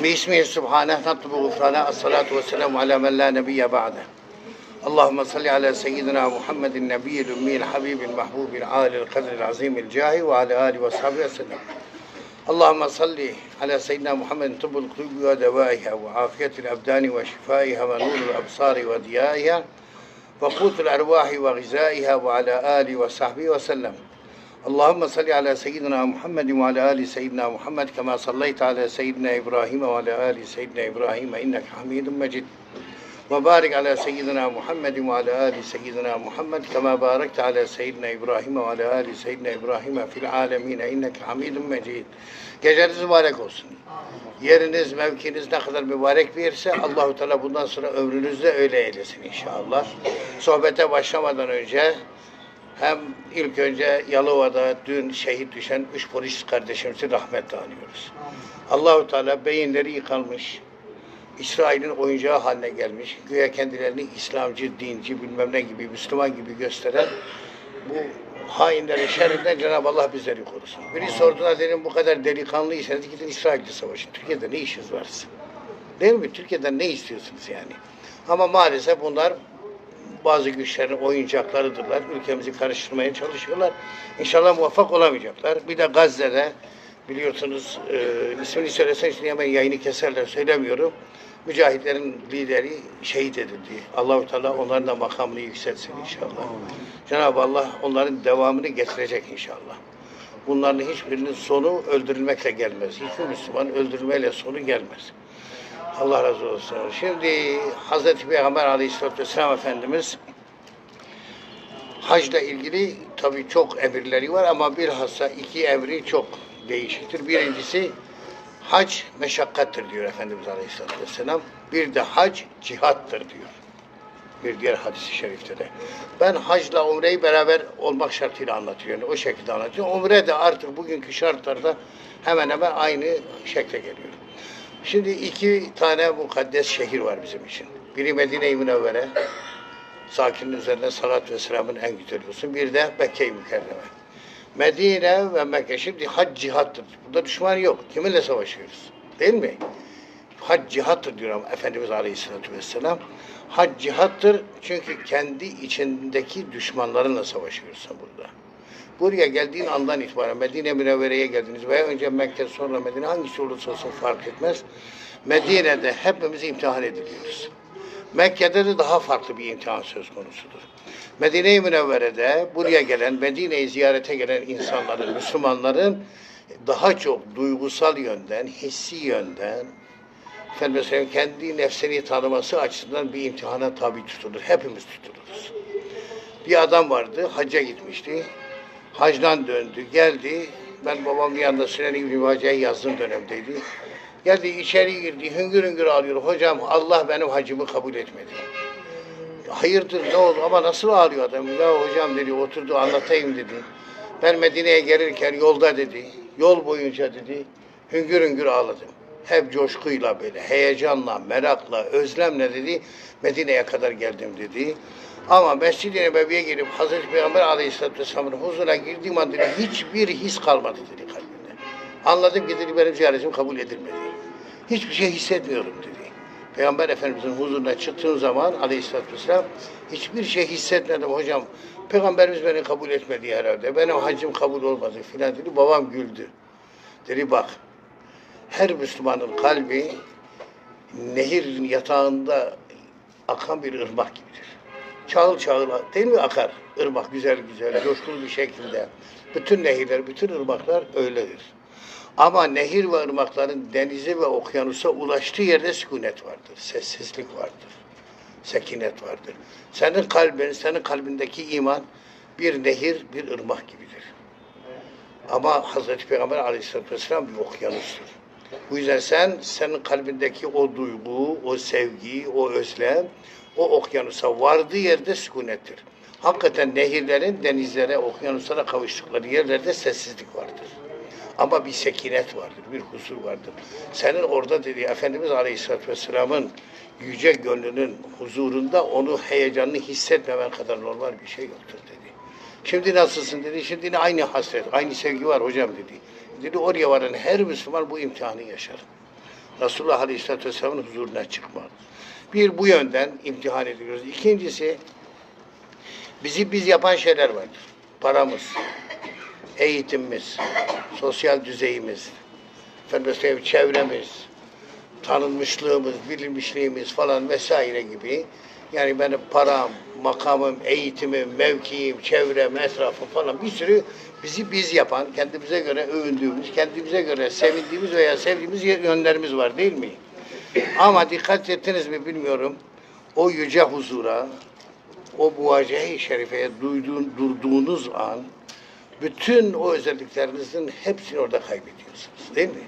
باسمه سبحانه نطلب غفرانه الصلاة والسلام على من لا نبي بعده. اللهم صل على سيدنا محمد النبي الأمي الحبيب المحبوب العالي القدر العظيم الجاه وعلى آله وصحبه وسلم. اللهم صل على سيدنا محمد طب القلوب ودوائها وعافية الأبدان وشفائها ونور الأبصار وضيائها وقوت الأرواح وغذائها وعلى آله وصحبه وسلم. Allahümme salli ala seyyidina Muhammedin ve ala ali seyyidina Muhammed kema sallayta ala seyyidina İbrahim ve ala ali seyyidina İbrahim inneke hamidun mecid. Ve barik ala seyyidina Muhammedin ve ala ali seyyidina Muhammed kema barekte ala seyyidina İbrahim ve ala ali seyyidina İbrahim fil alemin inneke hamidun mecid. Geceniz mübarek olsun. Yeriniz, mevkiniz ne kadar mübarek bir yerse Allahu Teala bundan sonra ömrünüzde öyle eylesin inşallah. Sohbete başlamadan önce hem ilk önce Yalova'da dün şehit düşen üç polis kardeşimizi rahmetle anıyoruz. Allahu Teala beyinleri yıkanmış, İsrail'in oyuncağı haline gelmiş, güya kendilerini İslamcı, dinci, bilmem ne gibi, Müslüman gibi gösteren bu hainlerin şerrinden Cenab-ı Allah bizleri korusun. Biri sorduğuna dedim bu kadar delikanlıysanız gidin İsrail'de savaşın. Türkiye'de ne işiniz var? Değil mi? Türkiye'den ne istiyorsunuz yani? Ama maalesef bunlar bazı güçlerin oyuncaklarıdırlar. Ülkemizi karıştırmaya çalışıyorlar. İnşallah muvaffak olamayacaklar. Bir de Gazze'de biliyorsunuz e, ismini söylesen şimdi hemen yayını keserler söylemiyorum. Mücahitlerin lideri şehit edildi. Allahu Teala onların da makamını yükseltsin inşallah. Cenab-ı Allah onların devamını getirecek inşallah. Bunların hiçbirinin sonu öldürülmekle gelmez. Hiçbir Müslüman öldürmeyle sonu gelmez. Allah razı olsun. Şimdi Hazreti Peygamber Aleyhisselatü Vesselam Efendimiz hacla ilgili tabii çok emirleri var ama bilhassa iki emri çok değişiktir. Birincisi hac meşakkattır diyor Efendimiz Aleyhisselatü Vesselam. Bir de hac cihattır diyor. Bir diğer hadisi şerifte de. Ben hacla umreyi beraber olmak şartıyla anlatıyorum. Yani o şekilde anlatıyorum. Umre de artık bugünkü şartlarda hemen hemen aynı şekle geliyor. Şimdi iki tane mukaddes şehir var bizim için. Biri Medine-i Münevvere, sakinin üzerine salat ve selamın en güzel olsun. Bir de Mekke-i Mükerreme. Medine ve Mekke şimdi hac cihattır. Burada düşman yok. Kiminle savaşıyoruz? Değil mi? Hac cihattır diyor Efendimiz Aleyhisselatü Vesselam. Hac cihattır çünkü kendi içindeki düşmanlarınla savaşıyorsun burada. Buraya geldiğin andan itibaren Medine Münevvere'ye geldiniz veya önce Mekke sonra Medine hangisi olursa olsun fark etmez. Medine'de hepimiz imtihan ediliyoruz. Mekke'de de daha farklı bir imtihan söz konusudur. Medine-i Münevvere'de buraya gelen, Medine'yi ziyarete gelen insanların, Müslümanların daha çok duygusal yönden, hissi yönden, efendim kendi nefsini tanıması açısından bir imtihana tabi tutulur. Hepimiz tutuluruz. Bir adam vardı, hacca gitmişti. Hacdan döndü, geldi. Ben babamın yanında Sünen İbni Mace'ye yazdığım dönemdeydi. Geldi içeri girdi, hüngür hüngür ağlıyor. Hocam Allah benim hacımı kabul etmedi. Hayırdır ne oldu ama nasıl ağlıyor adam? Ya hocam dedi oturdu anlatayım dedi. Ben Medine'ye gelirken yolda dedi, yol boyunca dedi, hüngür hüngür ağladım. Hep coşkuyla böyle, heyecanla, merakla, özlemle dedi, Medine'ye kadar geldim dedi. Ama Mescid-i Nebevi'ye girip Hazreti Peygamber Aleyhisselatü Vesselam'ın huzuruna girdiğim an dedi, hiçbir his kalmadı dedi kalbimde. Anladım ki dedi, benim ziyaretim kabul edilmedi. Hiçbir şey hissetmiyorum dedi. Peygamber Efendimiz'in huzuruna çıktığım zaman Aleyhisselatü Vesselam hiçbir şey hissetmedim hocam. Peygamberimiz beni kabul etmedi herhalde. Benim hacım kabul olmadı filan dedi. Babam güldü. Dedi bak her Müslümanın kalbi nehirin yatağında akan bir ırmak gibidir. Çağıl çağıl değil mi akar? Irmak güzel güzel, coşkulu bir şekilde. Bütün nehirler, bütün ırmaklar öyledir. Ama nehir ve ırmakların denize ve okyanusa ulaştığı yerde sükunet vardır, sessizlik vardır, sekinet vardır. Senin kalbin, senin kalbindeki iman bir nehir, bir ırmak gibidir. Ama Hazreti Peygamber Aleyhisselatü Vesselam bir okyanustur. Bu yüzden sen, senin kalbindeki o duygu, o sevgi, o özlem, o okyanusa vardığı yerde sükunettir. Hakikaten nehirlerin denizlere, okyanuslara kavuştukları yerlerde sessizlik vardır. Ama bir sekinet vardır, bir huzur vardır. Senin orada dediği Efendimiz Aleyhisselatü Vesselam'ın yüce gönlünün huzurunda onu heyecanını hissetmemen kadar normal bir şey yoktur dedi. Şimdi nasılsın dedi. Şimdi aynı hasret, aynı sevgi var hocam dedi. Dedi oraya varan her Müslüman bu imtihanı yaşar. Resulullah Aleyhisselatü Vesselam'ın huzuruna çıkmak. Bir bu yönden imtihan ediliyoruz. İkincisi bizi biz yapan şeyler vardır. Paramız, eğitimimiz, sosyal düzeyimiz, efendim çevremiz, tanınmışlığımız, bilinmişliğimiz falan vesaire gibi. Yani benim param, makamım, eğitimim, mevkiim, çevrem, etrafım falan bir sürü bizi biz yapan, kendimize göre övündüğümüz, kendimize göre sevindiğimiz veya sevdiğimiz yönlerimiz var değil mi? Ama dikkat ettiniz mi bilmiyorum. O yüce huzura, o muvacehe-i şerifeye duyduğun, durduğunuz an bütün o özelliklerinizin hepsini orada kaybediyorsunuz. Değil mi?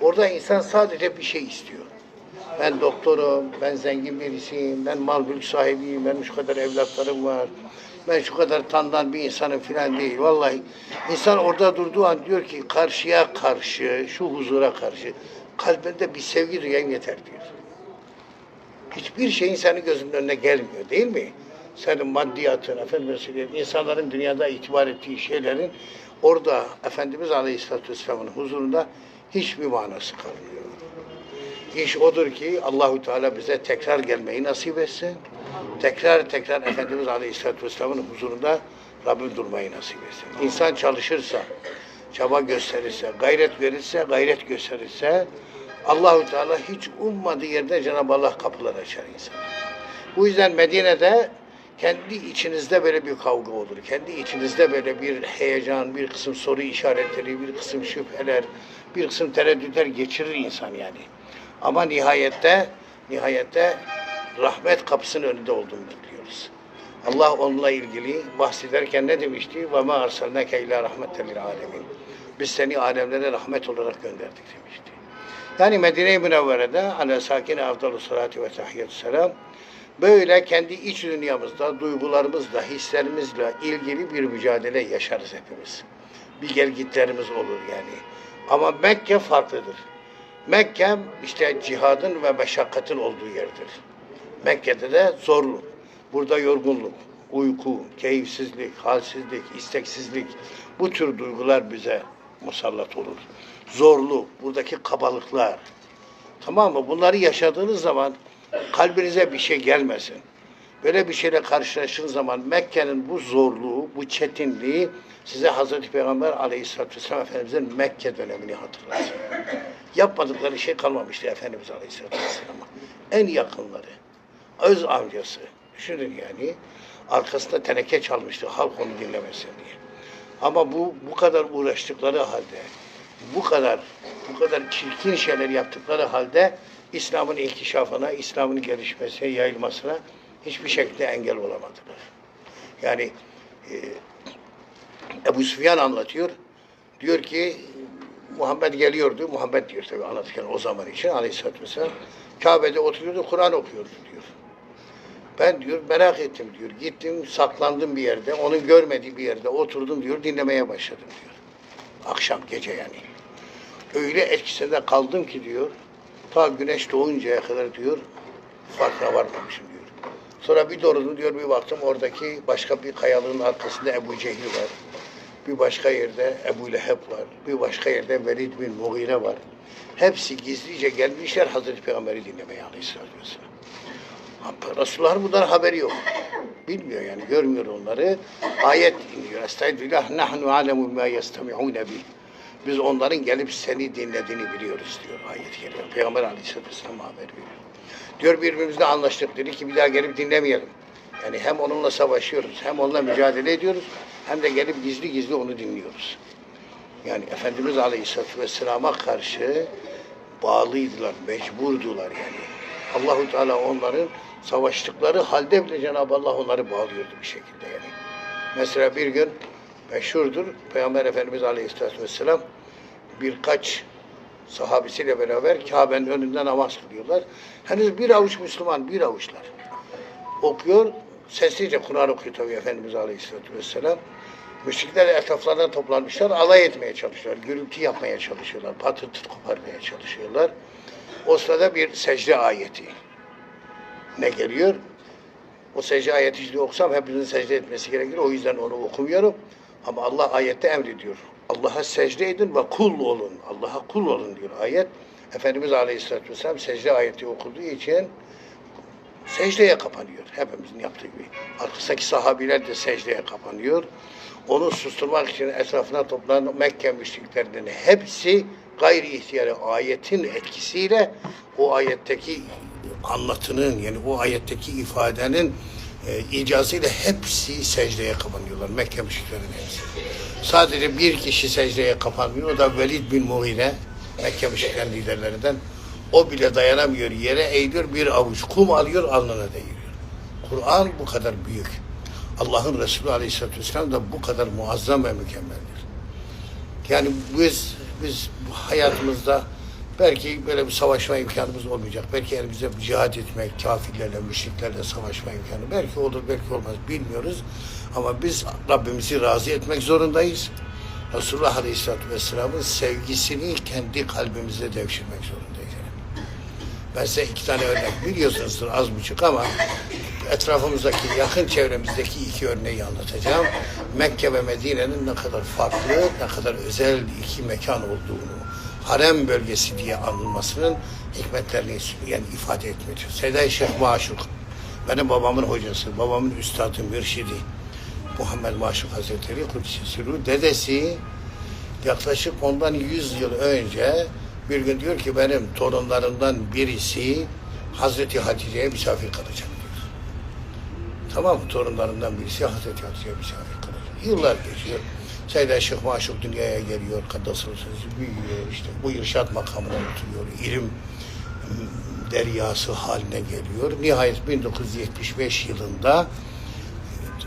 Orada insan sadece bir şey istiyor. Ben doktorum, ben zengin birisiyim, ben mal mülk sahibiyim, benim şu kadar evlatlarım var, ben şu kadar tandan bir insanım filan değil. Vallahi insan orada durduğu an diyor ki karşıya karşı, şu huzura karşı kalbinde bir sevgi duyan yeter diyor. Hiçbir şey insanın gözünün önüne gelmiyor değil mi? Senin maddiyatın, efendim insanların dünyada itibar ettiği şeylerin orada Efendimiz Aleyhisselatü Vesselam'ın huzurunda hiçbir manası kalmıyor. İş odur ki Allahu Teala bize tekrar gelmeyi nasip etsin. Tekrar tekrar Efendimiz Aleyhisselatü Vesselam'ın huzurunda Rabbim durmayı nasip etsin. İnsan çalışırsa, çaba gösterirse, gayret verirse, gayret gösterirse Allahu Teala hiç ummadığı yerde Cenab-ı Allah kapılar açar insana. Bu yüzden Medine'de kendi içinizde böyle bir kavga olur. Kendi içinizde böyle bir heyecan, bir kısım soru işaretleri, bir kısım şüpheler, bir kısım tereddütler geçirir insan yani. Ama nihayette nihayette rahmet kapısının önünde olduğunu biliyoruz. Allah onunla ilgili bahsederken ne demişti? Ve ma arsalnake ila rahmeten alemin. Biz seni alemlere rahmet olarak gönderdik demişti. Yani Medine-i Münevvere'de ala sakine afdalu salati ve tahiyyatü selam böyle kendi iç dünyamızda, duygularımızla, hislerimizle ilgili bir mücadele yaşarız hepimiz. Bir gelgitlerimiz olur yani. Ama Mekke farklıdır. Mekke işte cihadın ve meşakkatın olduğu yerdir. Mekke'de de zorluk, burada yorgunluk, uyku, keyifsizlik, halsizlik, isteksizlik bu tür duygular bize musallat olur. Zorluk, buradaki kabalıklar. Tamam mı? Bunları yaşadığınız zaman kalbinize bir şey gelmesin. Böyle bir şeyle karşılaştığınız zaman Mekke'nin bu zorluğu, bu çetinliği size Hazreti Peygamber Aleyhisselatü Vesselam Efendimiz'in Mekke dönemini hatırlatsın. Yapmadıkları şey kalmamıştı Efendimiz Aleyhisselatü Vesselam'a. En yakınları, öz amcası, düşünün yani, arkasında teneke çalmıştı halk onu dinlemesin diye. Ama bu bu kadar uğraştıkları halde, bu kadar bu kadar çirkin şeyler yaptıkları halde İslam'ın inkişafına, İslam'ın gelişmesine, yayılmasına hiçbir şekilde engel olamadılar. Yani e, Ebu Süfyan anlatıyor. Diyor ki Muhammed geliyordu. Muhammed diyor tabii anlatırken o zaman için aleyhissalatü vesselam. Kabe'de oturuyordu, Kur'an okuyordu diyor. Ben diyor merak ettim diyor. Gittim saklandım bir yerde. Onun görmediği bir yerde oturdum diyor. Dinlemeye başladım diyor. Akşam gece yani. Öyle etkisinde kaldım ki diyor. Ta güneş doğuncaya kadar diyor farkına varmamışım diyor. Sonra bir doğru diyor bir baktım oradaki başka bir kayalığın arkasında Ebu Cehil var. Bir başka yerde Ebu Leheb var. Bir başka yerde Velid bin Mughire var. Hepsi gizlice gelmişler Hazreti Peygamber'i dinlemeye aleyhissalatü vesselam. Resulullah bundan haberi yok. Bilmiyor yani, görmüyor onları. Ayet iniyor. Estağfirullah, nahnu alemu ma yestemi'une bih. Biz onların gelip seni dinlediğini biliyoruz diyor ayet geliyor. Peygamber Aleyhisselatü Vesselam haber veriyor. Diyor birbirimizle anlaştık dedi ki bir daha gelip dinlemeyelim. Yani hem onunla savaşıyoruz, hem onunla mücadele ediyoruz, hem de gelip gizli gizli onu dinliyoruz. Yani Efendimiz Aleyhisselatü Vesselam'a karşı bağlıydılar, mecburdular yani. Allahu Teala onların savaştıkları halde bile Cenab-ı Allah onları bağlıyordu bir şekilde yani. Mesela bir gün meşhurdur Peygamber Efendimiz Aleyhisselatü Vesselam birkaç sahabesiyle beraber Kabe'nin önünde namaz kılıyorlar. Henüz bir avuç Müslüman, bir avuçlar. Okuyor, sessizce Kur'an okuyor tabii Efendimiz Aleyhisselatü Vesselam. Müşrikler etraflarına toplanmışlar, alay etmeye çalışıyorlar, gürültü yapmaya çalışıyorlar, patırtı koparmaya çalışıyorlar. O sırada bir secde ayeti. Ne geliyor? O secde ayeti şimdi okusam hepinizin secde etmesi gerekir. O yüzden onu okumuyorum. Ama Allah ayette emrediyor. Allah'a secde edin ve kul olun. Allah'a kul olun diyor ayet. Efendimiz Aleyhisselatü Vesselam secde ayeti okuduğu için secdeye kapanıyor. Hepimizin yaptığı gibi. Arkasındaki sahabiler de secdeye kapanıyor. Onu susturmak için etrafına toplanan Mekke müşriklerinin hepsi gayri ihtiyarı ayetin etkisiyle o ayetteki anlatının yani o ayetteki ifadenin e, icazıyla hepsi secdeye kapanıyorlar. Mekke müşriklerinin hepsi. Sadece bir kişi secdeye kapanmıyor. O da Velid bin Mughire Mekke müşriklerin liderlerinden. O bile dayanamıyor. Yere eğiliyor bir avuç kum alıyor alnına değiyor. Kur'an bu kadar büyük. Allah'ın Resulü Aleyhisselatü Vesselam da bu kadar muazzam ve mükemmeldir. Yani biz biz hayatımızda belki böyle bir savaşma imkanımız olmayacak. Belki elimizde bir cihad etmek, kafirlerle, müşriklerle savaşma imkanı belki olur, belki olmaz bilmiyoruz. Ama biz Rabbimizi razı etmek zorundayız. Resulullah Aleyhisselatü Vesselam'ın sevgisini kendi kalbimizde devşirmek zorundayız. Ben size iki tane örnek biliyorsunuzdur az buçuk ama etrafımızdaki yakın çevremizdeki iki örneği anlatacağım. Mekke ve Medine'nin ne kadar farklı, ne kadar özel iki mekan olduğunu, harem bölgesi diye anılmasının hikmetlerini yani ifade etmeye çalışıyor. Seyda Şeyh Maşuk, benim babamın hocası, babamın üstadı, mürşidi. Muhammed Maşuk Hazretleri Kudüs'ü dedesi yaklaşık ondan 100 yıl önce bir gün diyor ki benim torunlarımdan birisi Hazreti Hatice'ye misafir kalacak diyor. Tamam mı? Torunlarımdan birisi Hazreti Hatice'ye misafir kalacak. Yıllar geçiyor. Seyyid Şeyh Maşuk dünyaya geliyor. Kaddasıl büyüyor. işte bu irşat makamına oturuyor. İlim ım, deryası haline geliyor. Nihayet 1975 yılında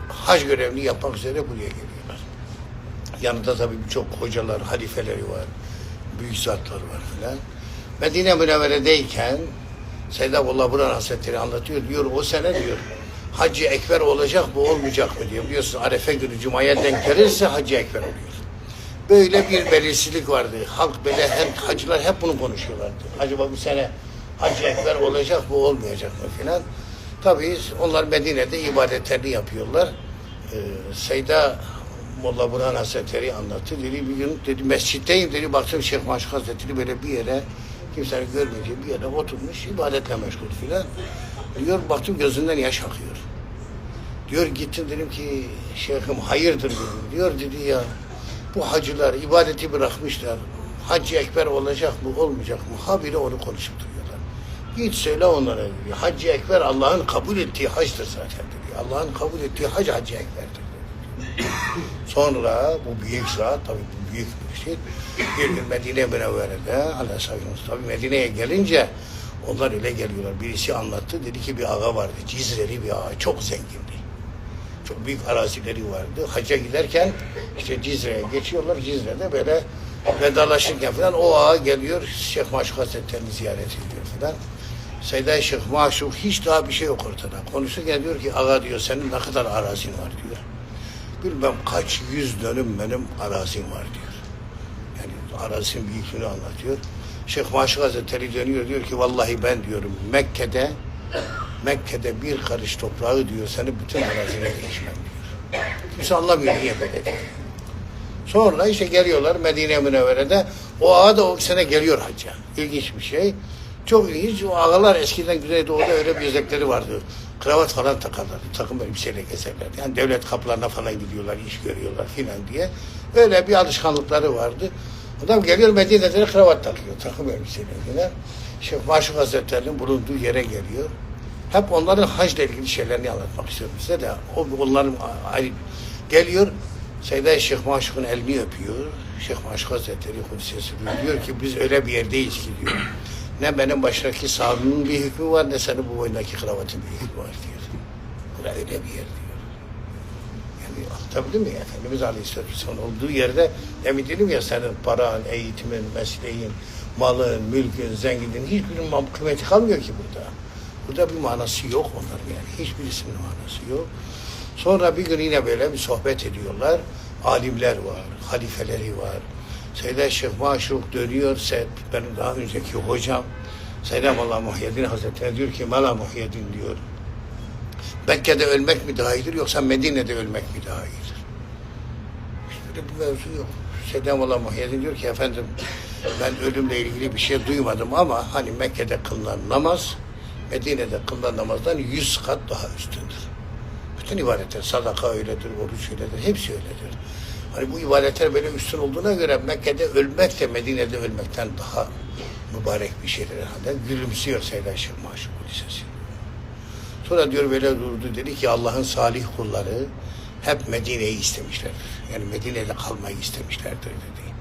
hac görevini yapmak üzere buraya geliyorlar. Yanında tabii birçok hocalar, halifeleri var, büyük zatlar var filan. Medine Münevvere'deyken Seyyid Abdullah Buran Hazretleri anlatıyor. Diyor o sene diyor Hacı Ekber olacak mı olmayacak mı diyor. Biliyorsunuz Arefe günü Cuma'ya denk gelirse Hacı Ekber oluyor. Böyle bir belirsizlik vardı. Halk böyle hem hacılar hep bunu konuşuyorlardı. Acaba bu sene Hacı Ekber olacak mı olmayacak mı filan. Tabii onlar Medine'de ibadetlerini yapıyorlar. Ee, Seyda Molla Burhan Hazretleri anlattı. Dedi bir gün dedi mescitteyim dedi baktım Şeyh Maşuk Hazretleri böyle bir yere kimsenin görmeyeceği bir yere oturmuş ibadetle meşgul filan. Diyor baktım gözünden yaş akıyor. Diyor gittim dedim ki şeyhim hayırdır dedim. Diyor dedi ya bu hacılar ibadeti bırakmışlar. Hacı Ekber olacak mı olmayacak mı? Habire onu konuşup duruyorlar. Git söyle onlara. Hacı Ekber Allah'ın kabul ettiği hacdır zaten diyor. Allah'ın kabul ettiği hac Hacı Ekber'dir. Sonra bu büyük zat tabii bu büyük bir şey. Gün Medine Münevvere'de sayınız tabii Medine'ye gelince onlar öyle geliyorlar. Birisi anlattı. Dedi ki bir ağa vardı. Cizreli bir ağa. Çok zengindi. Çok büyük arazileri vardı. Hacca giderken işte Cizre'ye geçiyorlar. Cizre'de böyle vedalaşırken falan o ağa geliyor. Şeyh Maşuk Hazretleri'ni ziyaret ediyor falan. Seyda Şeyh Maşuk hiç daha bir şey yok ortada. Konuşurken diyor ki ağa diyor senin ne kadar arazin var diyor. Bilmem kaç yüz dönüm benim arazim var diyor. Yani arazinin büyüklüğünü anlatıyor. Şeyh Maşuk Hazretleri dönüyor diyor ki vallahi ben diyorum Mekke'de Mekke'de bir karış toprağı diyor seni bütün arazine değişmem diyor. Kimse anlamıyor niye böyle. Sonra işte geliyorlar Medine Münevvere'de o ağa da o sene geliyor hacca. İlginç bir şey. Çok ilginç. O ağalar eskiden Güneydoğu'da öyle bir özellikleri vardı. Kravat falan takarlar. Takım elbiseyle gezerler. Yani devlet kapılarına falan gidiyorlar, iş görüyorlar filan diye. Öyle bir alışkanlıkları vardı. Adam geliyor Medine'de de kravat takıyor. Takım elbiseyle filan. Şeyh Maşuk Hazretleri'nin bulunduğu yere geliyor. Hep onların hacla ilgili şeylerini anlatmak istiyorum size de. O onların geliyor. Seyyid Şeyh Maşuk'un elini öpüyor. Şeyh Maşuk Hazretleri Kudüs'e diyor ki biz öyle bir yerdeyiz ki diyor. Ne benim baştaki sağlığımın bir hükmü var ne senin bu boyundaki kravatın bir hükmü var diyor. Bura öyle bir yer diyor. Yani anlatabildim mi? Efendimiz Aleyhisselatü Vesselam olduğu yerde demin dedim ya senin paran, eğitimin, mesleğin, malın, mülkün, zenginliğin hiçbirinin kıymeti kalmıyor ki burada. Burada bir manası yok onların yani. Hiçbirisinin manası yok. Sonra bir gün yine böyle bir sohbet ediyorlar. Alimler var, halifeleri var. Seyyid Şeyh Maşuk dönüyor. Benim daha önceki hocam Seyyid Allah Muhyiddin Hazretleri diyor ki Mala Muhyiddin diyor. Mekke'de ölmek mi daha iyidir yoksa Medine'de ölmek mi daha iyidir? Hiç böyle bir mevzu yok. Seyyid Allah Muhyiddin diyor ki efendim Ben ölümle ilgili bir şey duymadım ama hani Mekke'de kılınan namaz Medine'de kılınan namazdan yüz kat daha üstündür. Bütün ibadetler, sadaka öyledir, oruç öyledir, hepsi öyledir. Hani bu ibadetler böyle üstün olduğuna göre Mekke'de ölmek de Medine'de ölmekten daha mübarek bir şeydir herhalde. Gülümsüyor Seyda Şık Maşuk Lisesi. Sonra diyor böyle durdu dedi ki Allah'ın salih kulları hep Medine'yi istemişlerdir. Yani Medine'de kalmayı istemişlerdir dedi.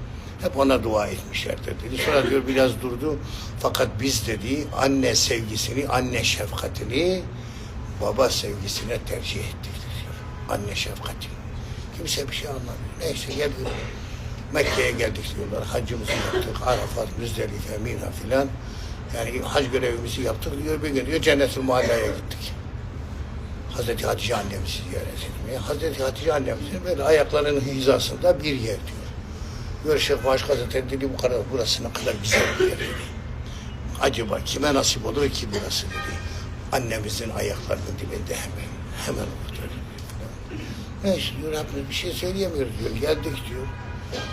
Hep ona dua etmişlerdir dedi. Sonra diyor biraz durdu. Fakat biz dedi anne sevgisini, anne şefkatini baba sevgisine tercih ettik diyor. Anne şefkati. Kimse bir şey anlamıyor. Neyse geliyor. Mekke'ye geldik diyorlar. Hacımızı yaptık. Arafat, Müzdelife, Mina filan. Yani hac görevimizi yaptık diyor. Bir gün diyor Cennet-ül Mualla'ya gittik. Hazreti Hatice annemizi ziyaret etmeye. Hazreti Hatice annemizin böyle ayaklarının hizasında bir yer diyor. Şeyh Başka Hazretleri dedi bu kadar burası ne kadar güzel bir yer dedi. Acaba kime nasip olur ki burası dedi. Annemizin ayaklarının dibinde hemen. Hemen orada dedi. Neyse diyor hepimiz bir şey söyleyemiyoruz diyor. Geldik diyor.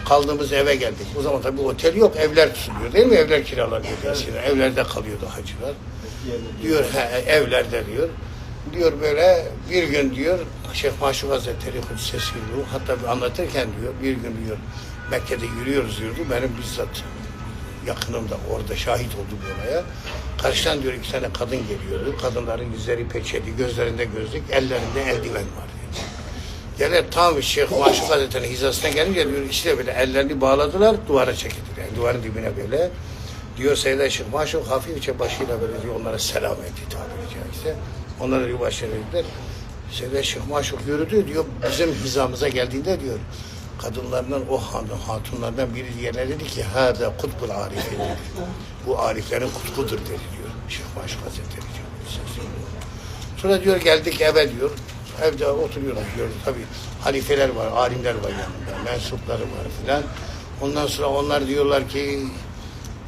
Kaldığımız eve geldik. O zaman tabii otel yok, evler tutuluyor değil mi? Evler kiralanıyor eskiden. Evlerde kalıyordu hacılar. Diyor he, evlerde diyor. Diyor böyle bir gün diyor Şeyh Maşuk Hazretleri Kudüs'e hatta bir anlatırken diyor bir gün diyor Mekke'de yürüyoruz diyordu. Benim bizzat yakınımda orada şahit oldu bu olaya. Karşıdan diyor iki tane kadın geliyordu. Kadınların yüzleri peçeli, gözlerinde gözlük, ellerinde eldiven var Gelir tam Şeyh Maşuk Hazretleri'nin hizasına gelince diyor işte böyle ellerini bağladılar duvara çekildiler. Yani duvarın dibine böyle. Diyor Seyyid Şeyh Maşuk hafifçe başıyla böyle diyor onlara selam etti tabiri caizse. Onlara diyor başına dediler. Seyyid Şeyh Maşuk yürüdü diyor bizim hizamıza geldiğinde diyor kadınlarından o hanım hatunlardan biri diğerine dedi ki hâdâ kutbul arifin. Bu ariflerin kutbudur dedi diyor Şeyh Maşuk Hazretleri diyor. Sonra diyor geldik eve diyor. Evde oturuyoruz diyor. Tabii halifeler var, alimler var yanında, mensupları var filan. Ondan sonra onlar diyorlar ki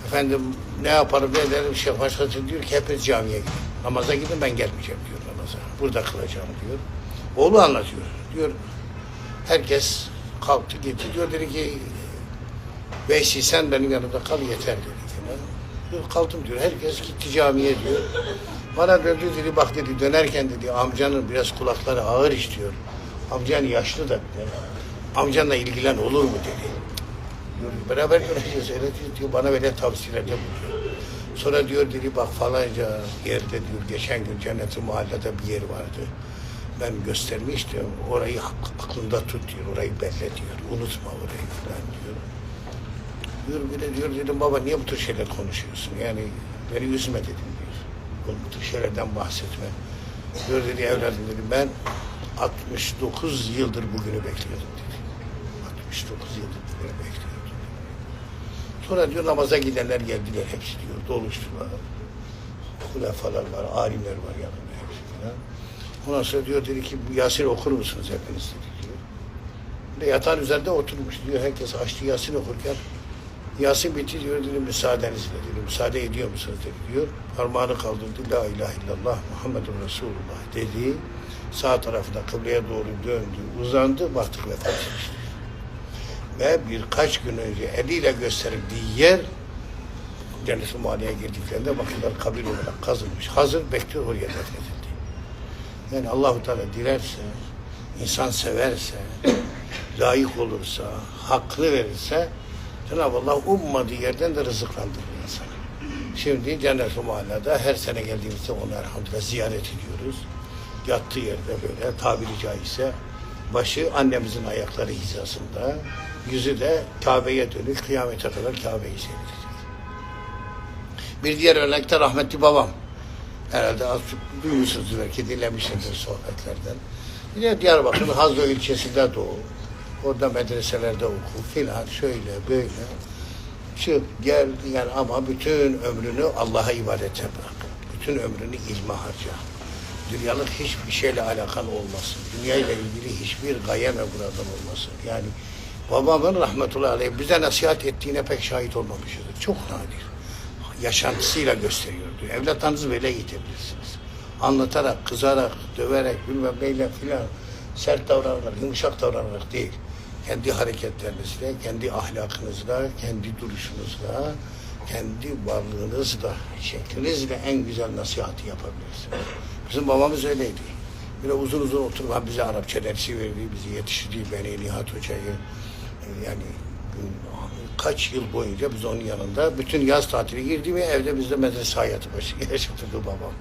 efendim ne yaparım ne ederim Şeyh Başkası diyor ki hepiniz camiye gidin. Namaza gidin ben gelmeyeceğim diyor namaza. Burada kılacağım diyor. Oğlu anlatıyor. Diyor herkes kalktı gitti diyor dedi ki Veysi sen benim yanımda kal yeter dedi. Diyor, kaldım diyor. Herkes gitti camiye diyor. Bana döndü dedi bak dedi dönerken dedi amcanın biraz kulakları ağır işliyor. Amcan yaşlı da dedi. Amcanla ilgilen olur mu dedi. Diyor, beraber göreceğiz. Evet diyor bana böyle tavsiyelerde bulunuyor. Sonra diyor dedi bak falanca yerde diyor geçen gün Cennet-i Mahallede bir yer vardı. Ben göstermiştim. Orayı aklında tut diyor. Orayı belli diyor. Unutma orayı falan diyor. Diyor bir de diyor dedim baba niye bu tür şeyler konuşuyorsun? Yani beni üzme dedim tür şeylerden bahsetme. Diyor dedi evladım dedi ben 69 yıldır bugünü bekliyordum dedi. 69 yıldır bugünü bekliyordum. Sonra diyor namaza gidenler geldiler hepsi diyor doluştular. Hulefalar var, alimler var yanında hepsi falan. Ondan sonra diyor dedi ki bu Yasin okur musunuz hepiniz dedi diyor. Yatağın üzerinde oturmuş diyor. Herkes açtı Yasin okurken Yasin bitti diyor dedi müsaadenizle dedi. Müsaade ediyor musunuz dedi diyor. Parmağını kaldırdı. La ilahe illallah Muhammedun Resulullah dedi. Sağ tarafına kıbleye doğru döndü. Uzandı. Baktık vefat etmişti. Ve birkaç gün önce eliyle gösterdiği yer Cennet-i Muali'ye girdiklerinde bakıyorlar kabir olarak kazılmış. Hazır bekliyor oraya defnedildi. Yani Allahu Teala dilerse, insan severse, layık olursa, hakkını verirse Cenab-ı Allah ummadığı yerden de rızıklandırır insanı. Şimdi Cennet-i Mualla'da her sene geldiğimizde onu elhamdülillah ziyaret ediyoruz. Yattığı yerde böyle tabiri caizse başı annemizin ayakları hizasında, yüzü de Kabe'ye dönük kıyamete kadar Kabe'yi seyredecek. Bir diğer örnekte rahmetli babam. Herhalde az çok duymuşsunuzdur belki dinlemişsinizdir sohbetlerden. Yine Diyarbakır'ın Hazlo ilçesinde doğu. Orada medreselerde oku filan şöyle böyle. Çık gel yani ama bütün ömrünü Allah'a ibadete bırak. Bütün ömrünü ilme harca. Dünyalık hiçbir şeyle alakan olmasın. Dünyayla ilgili hiçbir gaye ve buradan olmasın. Yani babamın rahmetullahi aleyh bize nasihat ettiğine pek şahit olmamışızdır. Çok nadir yaşantısıyla gösteriyor diyor. Evlatlarınızı böyle eğitebilirsiniz. Anlatarak, kızarak, döverek, bilmem neyle filan sert davranarak, yumuşak davranarak değil. Kendi hareketlerinizle, kendi ahlakınızla, kendi duruşunuzla, kendi varlığınızla, şeklinizle en güzel nasihati yapabilirsiniz. Bizim babamız öyleydi. Böyle uzun uzun oturup bize Arapça dersi verdi, bizi yetiştirdi, beni Nihat Hoca'yı. e, Yani kaç yıl boyunca biz onun yanında bütün yaz tatili girdi mi evde bizde medrese hayatı başı yaşatırdı babam.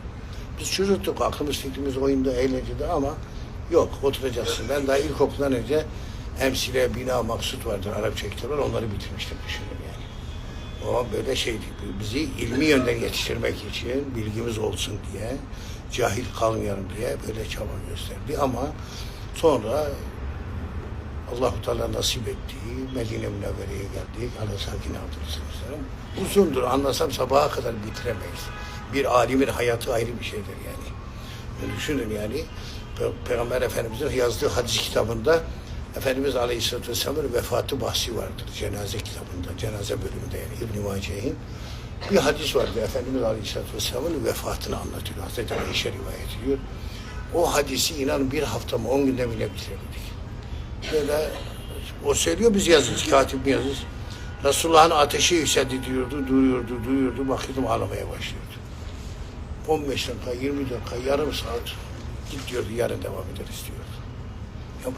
Biz çocuktuk, aklımız fikrimiz oyunda, eğlencede ama yok oturacaksın. Ben daha ilkokuldan önce emsile, bina, maksut vardır Arapça kitaplar onları bitirmiştim düşünün yani. Babam böyle şeydi, bizi ilmi yönden yetiştirmek için bilgimiz olsun diye, cahil kalmayalım diye böyle çaba gösterdi ama sonra Allahu Teala nasip ettiği Medine Münevvere'ye geldik. Ala sakine abdülsünüzlerim. Uzundur. Anlasam sabaha kadar bitiremeyiz. Bir alimin hayatı ayrı bir şeydir yani. Düşünün yani Pe- Peygamber Efendimiz'in yazdığı hadis kitabında Efendimiz Aleyhisselatü Vesselam'ın vefatı bahsi vardır. Cenaze kitabında, cenaze bölümünde yani İbn-i Mace'nin. Bir hadis vardı. Efendimiz Aleyhisselatü Vesselam'ın vefatını anlatıyor. Hazreti Ayşe rivayet ediyor. O hadisi inanın bir hafta mı on günde bile bitiremedik. Böyle o söylüyor biz yazıyoruz, katip mi yazıyoruz. Resulullah'ın ateşi yükseldi diyordu, duruyordu, duruyordu. Bakıyordum ağlamaya başlıyordu. 15 dakika, 20 dakika, yarım saat git diyordu, yarın devam ederiz diyordu. Ya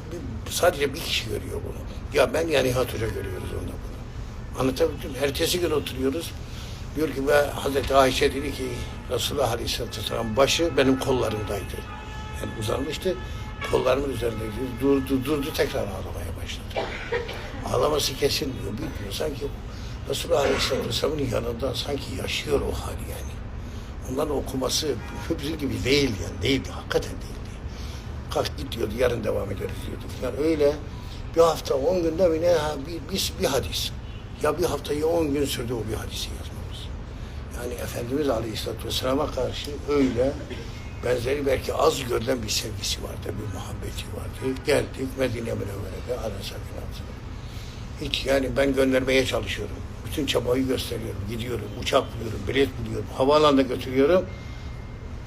sadece bir kişi görüyor bunu. Ya ben yani Nihat Hoca görüyoruz onda bunu. Anlatabildim. mi? Ertesi gün oturuyoruz. Diyor ki ve Hazreti Ayşe dedi ki Resulullah Aleyhisselatü Vesselam başı benim kollarımdaydı. Yani uzanmıştı. Kollarımın üzerindeydi. Durdu, durdu tekrar ağlamaya başladı. Ağlaması kesilmiyor, bitmiyor. Sanki Resulullah Aleyhisselatü Vesselam'ın yanında sanki yaşıyor o hali yani. Onların okuması bizim gibi değil yani. Değildi, hakikaten değildi. Kalk git diyordu, yarın devam ederiz diyordu. Yani öyle bir hafta, on günde mi ne bir, bir, bir hadis. Ya bir haftayı on gün sürdü o bir hadisi yazmamız. Yani Efendimiz Aleyhisselatü Vesselam'a karşı öyle benzeri belki az görülen bir sevgisi vardı, bir muhabbeti vardı. Geldik Medine Münevvere'de Arasakine Hiç yani ben göndermeye çalışıyorum. Bütün çabayı gösteriyorum. Gidiyorum, uçak buluyorum, bilet buluyorum, havaalanına götürüyorum.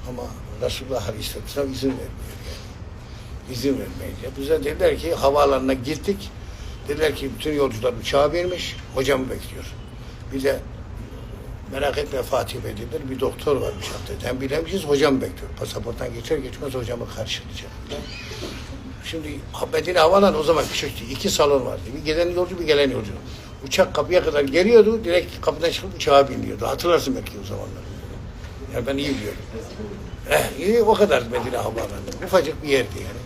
Ama Resulullah Aleyhisselatü Vesselam izin vermiyor yani. İzin vermeyince. Bize dediler ki havaalanına gittik. Dediler ki bütün yolcular uçağa binmiş, hocamı bekliyor. Bir de merak etme Fatih Bey dediler, bir doktor var uçakta. Hem bilemişiz, hocam bekliyor. Pasaporttan geçer geçmez hocamı karşılayacak. Şimdi Medine Havalan o zaman küçüktü. İki salon vardı. Bir gelen yolcu, bir gelen yolcu. Uçak kapıya kadar geliyordu, direkt kapıdan çıkıp uçağa biniyordu. Hatırlarsın belki o zamanlar. Yani ben iyi biliyorum. Eh, iyi o kadar Medine Havaalanı. Ufacık bir yerdi yani.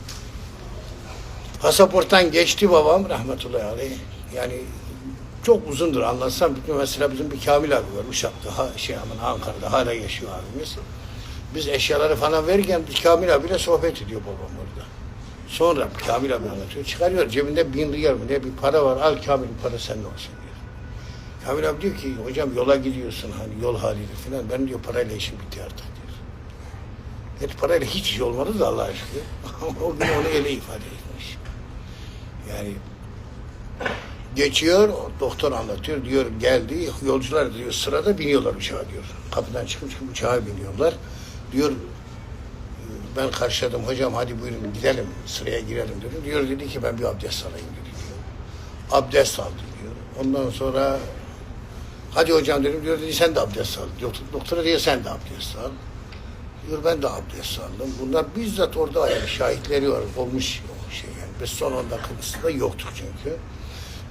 Pasaporttan geçti babam rahmetullahi aleyh. Yani çok uzundur anlatsam. Mesela bizim bir Kamil abi var Uşak'ta, ha, şey Ankara'da hala yaşıyor abimiz. Biz eşyaları falan verirken biz Kamil abiyle sohbet ediyor babam orada. Sonra Kamil abi anlatıyor. Çıkarıyor cebinde bin riyal mı ne bir para var. Al Kamil para senin olsun diyor. Kamil abi diyor ki hocam yola gidiyorsun hani yol halidir falan. Ben diyor parayla işim bitti artık diyor. Evet parayla hiç iş olmadı da Allah'a şükür. Ama o gün onu öyle ifade etmiş. Yani geçiyor, doktor anlatıyor, diyor geldi, yolcular diyor sırada biniyorlar uçağa diyor. Kapıdan çıkıp çıkıp uçağa biniyorlar. Diyor ben karşıladım hocam hadi buyurun gidelim sıraya girelim dedim. Diyor dedi ki ben bir abdest alayım dedi diyor. Abdest aldı diyor. Ondan sonra hadi hocam dedim diyor dedi sen de abdest al. Doktor, doktora diyor sen de abdest al. Diyor ben de abdest aldım. Bunlar bizzat orada şahitleri var. Olmuş. Biz son 10 dakikasında yoktuk çünkü.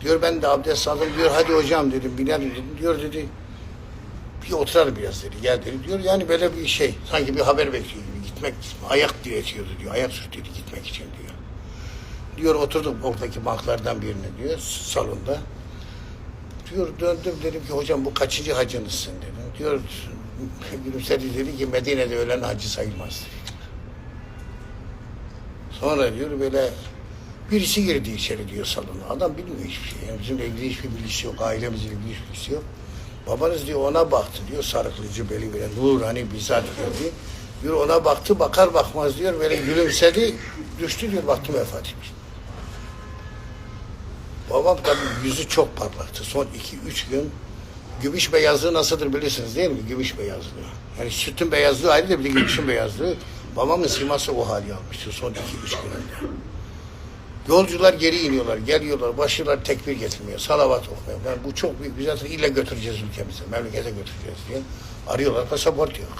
Diyor ben de abdest aldım. Diyor hadi hocam dedim binelim dedim. Diyor dedi bir oturalım biraz dedi. Gel dedi. Diyor yani böyle bir şey. Sanki bir haber bekliyor gibi. Gitmek ayak diye etiyordu diyor. Ayak sürtüyordu gitmek için diyor. Diyor oturdum oradaki banklardan birine diyor salonda. Diyor döndüm dedim ki hocam bu kaçıncı hacınızsın dedim. Diyor gülümsedi dedi ki Medine'de ölen hacı sayılmaz. Sonra diyor böyle birisi girdi içeri diyor salona. Adam bilmiyor hiçbir şey. Yani bizimle ilgili hiçbir bilgisi yok. Ailemizle ilgili hiçbir bilgisi yok. Babanız diyor ona baktı diyor. Sarıklıcı beli böyle nur hani bizzat gördü. Diyor ona baktı bakar bakmaz diyor böyle gülümsedi. Düştü diyor baktım vefat etmiş. Babam tabii yüzü çok parlaktı. Son iki üç gün gümüş beyazlığı nasıldır bilirsiniz değil mi? Gümüş beyazlığı. Yani sütün beyazlığı ayrı da bir de gümüşün beyazlığı. Babamın siması o hali almıştı son iki üç gününde. Yolcular geri iniyorlar, geliyorlar, başlıyorlar tekbir getirmeye, salavat okumaya. Yani bu çok büyük bir zaten ile götüreceğiz ülkemize, memlekete götüreceğiz diye. Arıyorlar, pasaport yok.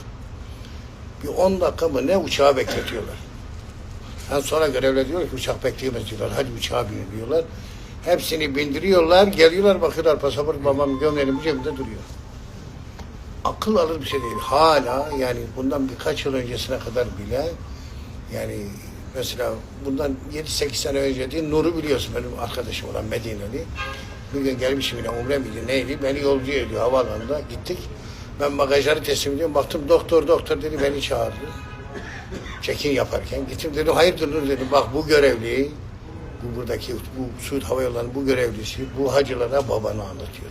Bir 10 dakika mı ne uçağı bekletiyorlar. En sonra görevler diyor ki uçak bekleyemez diyorlar. Hadi uçağa binin diyorlar. Hepsini bindiriyorlar, geliyorlar bakıyorlar pasaport babam gömleğinin cebinde duruyor. Akıl alır bir şey değil. Hala yani bundan birkaç yıl öncesine kadar bile yani mesela bundan 7-8 sene önce değil Nur'u biliyorsun benim arkadaşım olan Medineli. Bir gün gelmişim yine umre miydi neydi beni yolcu ediyor havaalanında gittik. Ben bagajları teslim ediyorum baktım doktor doktor dedi beni çağırdı. Check-in yaparken gittim dedim hayırdır Nur dedim bak bu görevli bu buradaki bu Suud Hava Yolları'nın bu görevlisi bu hacılara babanı anlatıyor.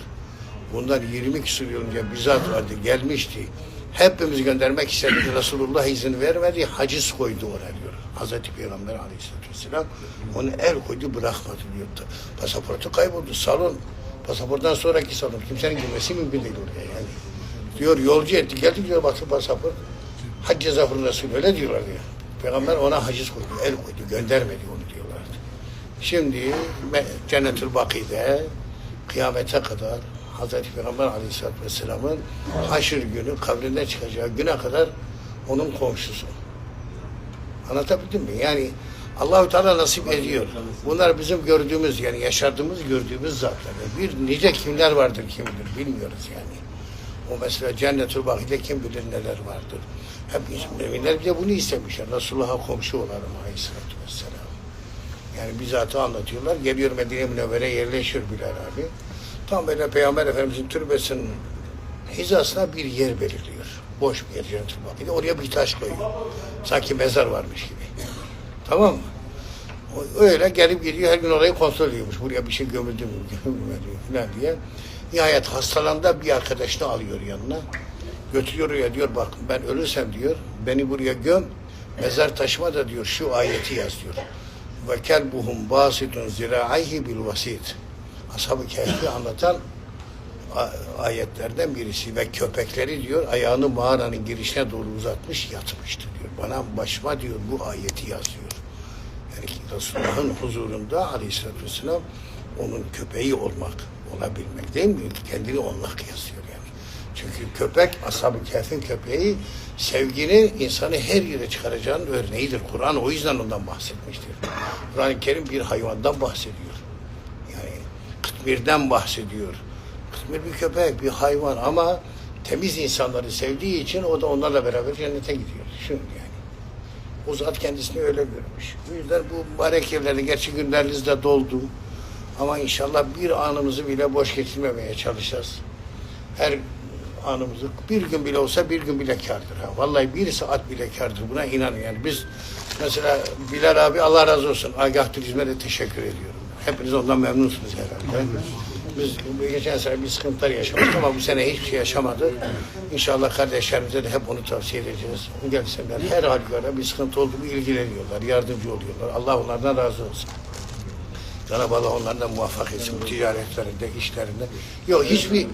Bundan 20 küsur yıl önce bizzat vardı gelmişti. Hepimizi göndermek istedi. Resulullah izin vermedi. Haciz koydu oraya diyor. Hazreti Peygamber aleyhissalatü vesselam onu el koydu bırakmadı diyor. Pasaportu kayboldu. Salon. Pasaporttan sonraki salon. Kimsenin girmesi mümkün değil oraya yani. Diyor yolcu etti. Geldi diyor baktı pasaport. Hac cezafır Resul öyle diyorlar diyor. Peygamber ona haciz koydu. El koydu. Göndermedi onu diyorlardı. Şimdi Cennetül Baki'de kıyamete kadar Hazreti Peygamber Aleyhisselatü Vesselam'ın haşır günü kabrinde çıkacağı güne kadar onun komşusu. Anlatabildim mi? Yani Allahü Teala nasip ediyor. Bunlar bizim gördüğümüz yani yaşadığımız gördüğümüz zatlar. Bir nice kimler vardır kim bilmiyoruz yani. O mesela Cennetül Baki'de kim bilir neler vardır. Hep müminler bir de bunu istemişler. Resulullah'a komşu olalım Aleyhisselatü Vesselam. Yani bizzatı anlatıyorlar. Geliyor Medine Münevvere yerleşiyor Bilal abi. Tam böyle Peygamber Efendimizin türbesinin hizasına bir yer belirliyor. Boş bir yer Cennet-ül Baki'de. Oraya bir taş koyuyor. Sanki mezar varmış gibi. Tamam mı? Öyle gelip gidiyor her gün orayı kontrol ediyormuş. Buraya bir şey gömüldü mü, gömülmedi falan diye. Nihayet hastalandı bir arkadaşını alıyor yanına. Götürüyor oraya diyor bak ben ölürsem diyor beni buraya göm mezar taşıma da diyor şu ayeti yaz diyor. Ve kelbuhum basitun zira'ayhi bil vasit. Ashab-ı Kehf'i anlatan ayetlerden birisi ve köpekleri diyor ayağını mağaranın girişine doğru uzatmış yatmıştı diyor. Bana başıma diyor bu ayeti yazıyor. Yani Resulullah'ın huzurunda aleyhissalatü vesselam onun köpeği olmak, olabilmek değil mi? Kendini onunla kıyaslıyor yani. Çünkü köpek, Ashab-ı Kehf'in köpeği sevginin insanı her yere çıkaracağının örneğidir. Kur'an o yüzden ondan bahsetmiştir. Kur'an-ı Kerim bir hayvandan bahsediyor. Yani kıtmirden bahsediyor. Kıtmir bir köpek, bir hayvan ama temiz insanları sevdiği için o da onlarla beraber cennete gidiyor. Şimdi yani. O zat kendisini öyle görmüş. Bu yüzden bu mübarek yerlerin gerçi günleriniz de doldu. Ama inşallah bir anımızı bile boş geçirmemeye çalışacağız. Her anımızı bir gün bile olsa bir gün bile kardır. Ha. Vallahi bir saat bile kardır. Buna inanın yani. Biz mesela Bilal abi Allah razı olsun. Agah Turizm'e de teşekkür ediyorum. Hepiniz ondan memnunsunuz herhalde. Biz geçen sene bir sıkıntılar yaşamıştık ama bu sene hiçbir şey yaşamadık. İnşallah kardeşlerimize de hep onu tavsiye edeceğiz. Gelsinler her halükarda bir sıkıntı oldu ilgileniyorlar, yardımcı oluyorlar. Allah onlardan razı olsun. Cenab-ı Allah onlardan muvaffak etsin bu ticaretlerinde, işlerinde. Yok hiçbir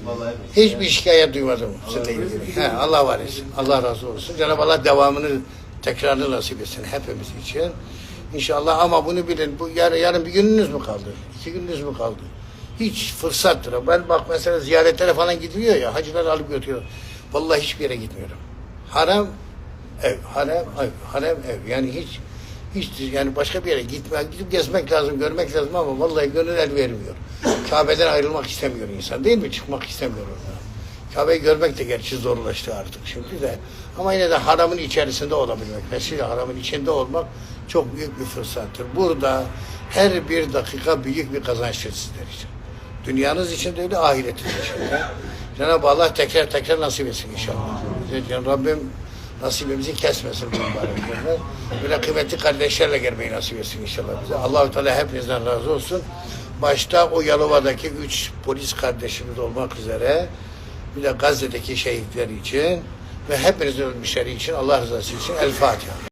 hiçbir şikayet duymadım sizinle ilgili. He, Allah var etsin. Allah razı olsun. Cenab-ı Allah devamını tekrarını nasip etsin hepimiz için. İnşallah ama bunu bilin. Bu yarın, yarın bir gününüz mü kaldı? İki gününüz mü kaldı? Hiç fırsattır. Ben bak mesela ziyaretlere falan gidiyor ya, hacılar alıp götürüyor. Vallahi hiçbir yere gitmiyorum. Harem ev, harem ev, harem ev. Yani hiç hiç yani başka bir yere gitme, gidip gezmek lazım, görmek lazım ama vallahi gönül el vermiyor. Kabe'den ayrılmak istemiyor insan değil mi? Çıkmak istemiyor oradan. Kabe'yi görmek de gerçi zorlaştı artık şimdi de. Ama yine de haramın içerisinde olabilmek, Mescid-i Haram'ın içinde olmak çok büyük bir fırsattır. Burada her bir dakika büyük bir kazançtır sizler için. Dünyanız için de öyle, ahiretiniz için de. Cenab-ı Allah tekrar tekrar nasip etsin inşallah. Cenab-ı Rabbim nasibimizi kesmesin mübarek. Böyle kıymetli kardeşlerle gelmeyi nasip etsin inşallah bize. Allah-u Teala hepinizden razı olsun. Başta o Yalova'daki üç polis kardeşimiz olmak üzere bir de Gazze'deki şehitler için ve hepinizin ölmüşleri için Allah rızası için El Fatiha.